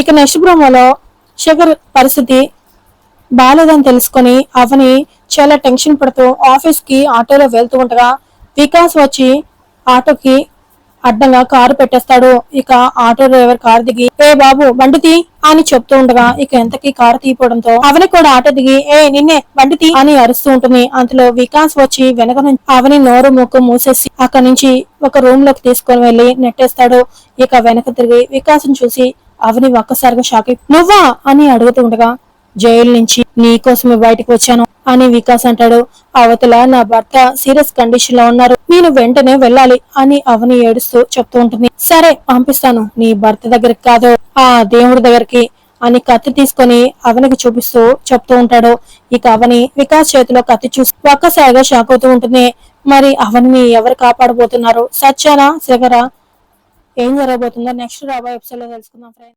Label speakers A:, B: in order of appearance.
A: ఇక నెక్స్ట్ ప్రోమోలో శేఖర్ పరిస్థితి బాలేదని తెలుసుకొని అవని చాలా టెన్షన్ పడుతూ ఆఫీస్కి ఆటోలో వెళ్తూ ఉండగా వికాస్ వచ్చి ఆటోకి అడ్డంగా కారు పెట్టేస్తాడు. ఇక ఆటో డ్రైవర్ కారు దిగి ఏ బాబు బండి తీ అని చెప్తూ ఉండగా ఇక ఎంతకి కారు తీయపోవడంతో అవని కూడా ఆటో దిగి ఏ నిన్నే బండి తీ అని అరుస్తూ ఉంటుంది. అంతలో వికాస్ వచ్చి వెనక నుంచి అవని నోరు ముక్కు మూసేసి అక్కడి నుంచి ఒక రూమ్లోకి తీసుకొని వెళ్ళి నెట్టేస్తాడు. ఇక వెనక తిరిగి వికాస్ చూసి అవని ఒక్కసారిగా షాక్ అయి నువ్వా? అని అడుగుతూ ఉండగా జైలు నుంచి నీ కోసమే బయటకు వచ్చాను అని వికాస్ అంటాడు. అవతల నా భర్త సీరియస్ కండిషన్లో ఉన్నారు. నేను వెంటనే వెళ్ళాలి అని అవని ఏడుస్తూ చెప్తూ ఉంటుంది. సరే పంపిస్తాను. నీ భర్త దగ్గరికి కాదు ఆ దేవుడి దగ్గరికి అని కత్తి తీసుకొని అవనికి చూపిస్తూ చెప్తూ ఉంటాడు. ఇక అవని వికాస్ చేతిలో కత్తి చూసి ఒక్కసారిగా షాక్ అవుతూ ఉంటుంది. మరి అవని ఎవరు కాపాడబోతున్నారు? సత్యానా? శివరా? ఏం జరగబోతుందో నెక్స్ట్ రాబోయే ఎపిసోడ్లో తెలుసుకుందాం ఫ్రెండ్